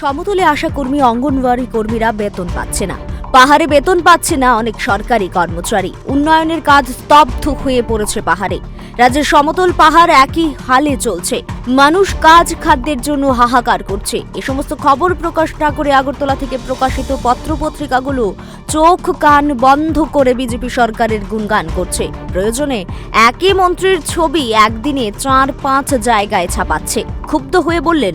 সমতলে আসা কর্মী, অঙ্গনওয়াড়ি কর্মীরা বেতন পাচ্ছে না। পাহাড়ে বেতন পাচ্ছে না অনেক সরকারি কর্মচারী। উন্নয়নের কাজ স্তব্ধ হয়ে পড়েছে পাহাড়ে। রাজ্যের সমতল পাহাড় একই হালে চলছে। মানুষ কাজ খাদ্যের জন্য হাহাকার করছে। এ সমস্ত খবর প্রকাশ না করে আগরতলা থেকে প্রকাশিত পত্রপত্রিকাগুলো চোখ কান বন্ধ করে বিজেপি সরকারের গুণগান করছে। প্রয়োজনে একই মন্ত্রীর ছবি একদিনে চার পাঁচ জায়গায় ছাপাচ্ছে। ক্ষুব্ধ হয়ে বললেন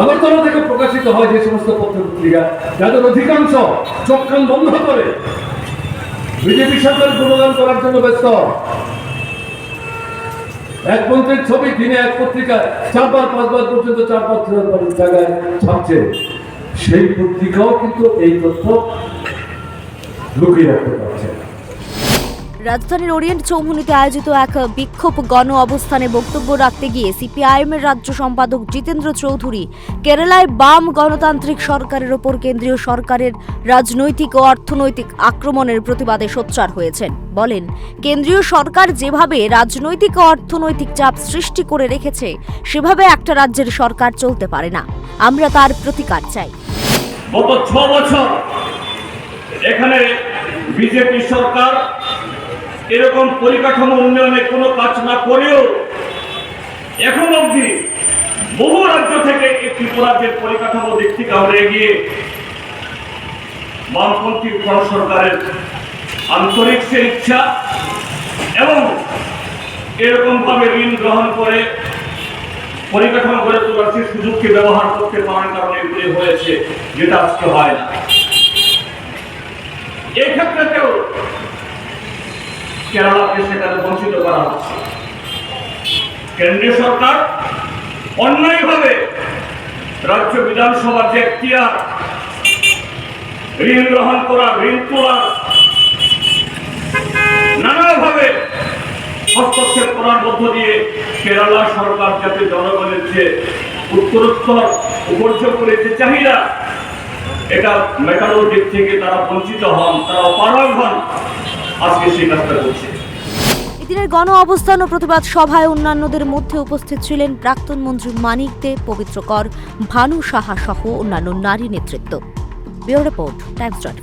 আগরতলা থেকে প্রকাশিত হয় যে সমস্ত পত্র পত্রিকা যাদের অধিকাংশ চোখ কান বন্ধ করে। বিজেপি সরকার গুণগান করার জন্য ব্যস্ত। এক মন্ত্রীর ছবি দিনে এক পত্রিকায় চারবার, পাঁচবার পর্যন্ত চার পাঁচ জায়গায় ছাপছে। সেই পত্রিকাও কিন্তু এই তথ্য লুকিয়ে রাখতে পারছে। রাজধানীর ওরিয়েন্ট চৌমুহনীতে আয়োজিত এক বিক্ষোভ গণ অবস্থানে বক্তব্য রাখতে গিয়ে সিপিআইএমের রাজ্য সম্পাদক জিতেন্দ্র চৌধুরী কেরালায় বাম গণতান্ত্রিক সরকারের ওপর কেন্দ্রীয় সরকারের রাজনৈতিক ও অর্থনৈতিক আক্রমণের প্রতিবাদে সোচ্চার হয়েছেন। বলেন, কেন্দ্রীয় সরকার যেভাবে রাজনৈতিক ও অর্থনৈতিক চাপ সৃষ্টি করে রেখেছে, সেভাবে একটা রাজ্যের সরকার চলতে পারে না। আমরা তার প্রতিকার চাই। গত ছ বছর এখানে বিজেপি সরকার এরকম পরিকাঠামো উন্নয়নে কোনো কাজ না করেও এখন অবধি বহু রাজ্য থেকে এই ত্রিপুরাজ্যের পরিকাঠামো দিক থেকে আমরা এগিয়ে বামপন্থী ভারত সরকারের আন্তরিক সে ইচ্ছা এবং এরকম ভাবে ঋণ গ্রহণ করে পরিকাঠামো গড়ে তোলার সেই সুযোগকে ব্যবহার করতে পারার কারণে এগুলি হয়েছে, যেটা আজকে হয় না। এই ক্ষেত্রেতেও কেরালাকে সেখানে বঞ্চিত করা হচ্ছে। কেন্দ্রীয় সরকার অন্যায়ভাবে রাজ্য বিধানসভার যে এখতিয়ার ঋণ গ্রহণ করা ঋণ তোলা নানাভাবে হস্তক্ষেপ করার মধ্য দিয়ে কেরালা সরকার যাতে জনগণের যে উত্তরোত্তর উপার্জন করে যে চাহিদা, এটা মেটানোর দিক থেকে তারা বঞ্চিত হন, তারা অপারগ হন। আজকে সেই কাজটা করছে। এদিনের গণ অবস্থান ও প্রতিবাদ সভায় অন্যান্যদের মধ্যে উপস্থিত ছিলেন প্রাক্তন মন্ত্রী মানিক দে, পবিত্র কর, ভানু সাহা সহ অন্যান্য নারী নেতৃত্ব। Bureau report, Times twenty